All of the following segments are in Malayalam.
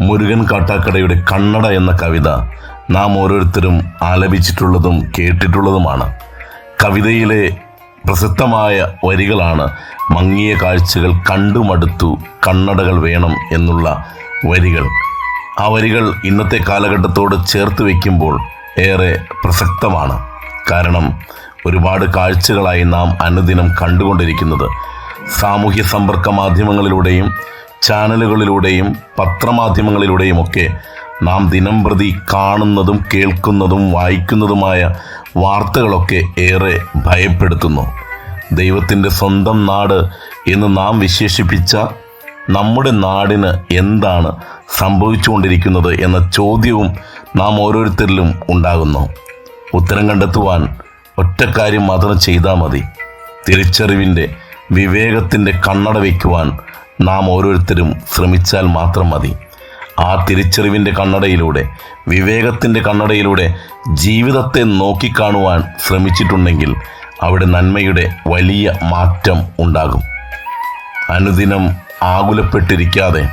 മുരുകൻ കാട്ടാക്കടയുടെ കണ്ണട എന്ന കവിത നാം ഓരോരുത്തരും ആലപിച്ചിട്ടുള്ളതും കേട്ടിട്ടുള്ളതുമാണ്. കവിതയിലെ പ്രസക്തമായ വരികളാണ് മങ്ങിയ കാഴ്ചകൾ കണ്ടുമടുത്തു കണ്ണടകൾ വേണം എന്നുള്ള വരികൾ. ആ വരികൾ ഇന്നത്തെ കാലഘട്ടത്തോട് ചേർത്ത് വയ്ക്കുമ്പോൾ ഏറെ പ്രസക്തമാണ്. കാരണം ഒരുപാട് കാഴ്ചകളായി നാം അനുദിനം കണ്ടുകൊണ്ടിരിക്കുന്നത്. സാമൂഹ്യ സമ്പർക്ക മാധ്യമങ്ങളിലൂടെയും ചാനലുകളിലൂടെയും പത്രമാധ്യമങ്ങളിലൂടെയും ഒക്കെ നാം ദിനം പ്രതി കാണുന്നതും കേൾക്കുന്നതും വായിക്കുന്നതുമായ വാർത്തകളൊക്കെ ഏറെ ഭയപ്പെടുത്തുന്നു. ദൈവത്തിന്റെ സ്വന്തം നാട് എന്ന് നാം വിശേഷിപ്പിച്ച നമ്മുടെ നാടിന് എന്താണ് സംഭവിച്ചുകൊണ്ടിരിക്കുന്നത് എന്ന ചോദ്യവും നാം ഓരോരുത്തരിലും ഉണ്ടാകുന്നു. ഉത്തരം കണ്ടെത്തുവാൻ ഒറ്റക്കാര്യം മാത്രം ചെയ്താൽ മതി. തിരിച്ചറിവിന്റെ വിവേകത്തിന്റെ കണ്ണട വയ്ക്കുവാൻ നാം ഓരോരുത്തരും ശ്രമിച്ചാൽ മാത്രം മതി. ആ തിരിച്ചറിവിന്റെ കണ്ണടയിലൂടെ വിവേകത്തിന്റെ കണ്ണടയിലൂടെ ജീവിതത്തെ നോക്കിക്കാണുവാൻ ശ്രമിച്ചിട്ടുണ്ടെങ്കിൽ അവിടെ നന്മയുടെ വലിയ മാറ്റം ഉണ്ടാകും. അനുദിനം ആകുലപ്പെട്ടിരിക്കാതെ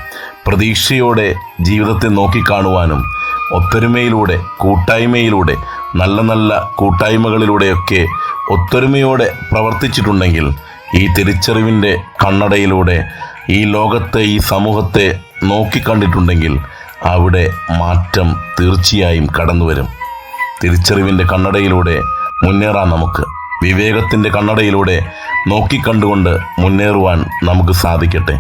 പ്രതീക്ഷയോടെ ജീവിതത്തെ നോക്കിക്കാണുവാനും ഒത്തൊരുമയിലൂടെ കൂട്ടായ്മയിലൂടെ നല്ല നല്ല കൂട്ടായ്മകളിലൂടെയൊക്കെ ഒത്തൊരുമയോടെ പ്രവർത്തിച്ചിട്ടുണ്ടെങ്കിൽ ഈ തിരിച്ചറിവിന്റെ കണ്ണടയിലൂടെ ഈ ലോകത്തെ ഈ സമൂഹത്തെ നോക്കിക്കണ്ടിട്ടുണ്ടെങ്കിൽ അവിടെ മാറ്റം തീർച്ചയായും കടന്നു വരും തിരിച്ചറിവിന്റെ കണ്ണടയിലൂടെ മുന്നേറാൻ നമുക്ക്. വിവേകത്തിന്റെ കണ്ണടയിലൂടെ നോക്കിക്കണ്ടുകൊണ്ട് മുന്നേറുവാൻ നമുക്ക് സാധിക്കട്ടെ.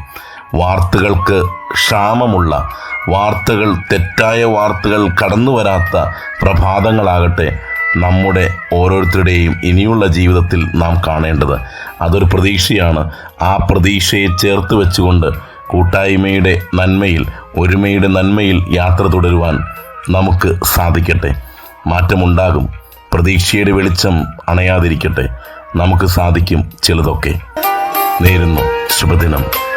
വാർത്തകൾക്ക് ക്ഷാമമുള്ള വാർത്തകൾ തെറ്റായ വാർത്തകൾ കടന്നു വരാത്ത പ്രഭാതങ്ങളാകട്ടെ. നമ്മുടെ ഓരോരുത്തരുടെയും ഇനിയുള്ള ജീവിതത്തിൽ നാം കാണേണ്ടത്. അതൊരു പ്രതീക്ഷയാണ്. ആ പ്രതീക്ഷയെ ചേർത്ത് വെച്ചുകൊണ്ട് കൂട്ടായ്മയുടെ നന്മയിൽ ഒരുമയുടെ നന്മയിൽ യാത്ര തുടരുവാൻ നമുക്ക് സാധിക്കട്ടെ. മാറ്റമുണ്ടാകും. പ്രതീക്ഷയുടെ വെളിച്ചം അണയാതിരിക്കട്ടെ. നമുക്ക് സാധിക്കും ചിലതൊക്കെ. നേരുന്നു. ശുഭദിനം.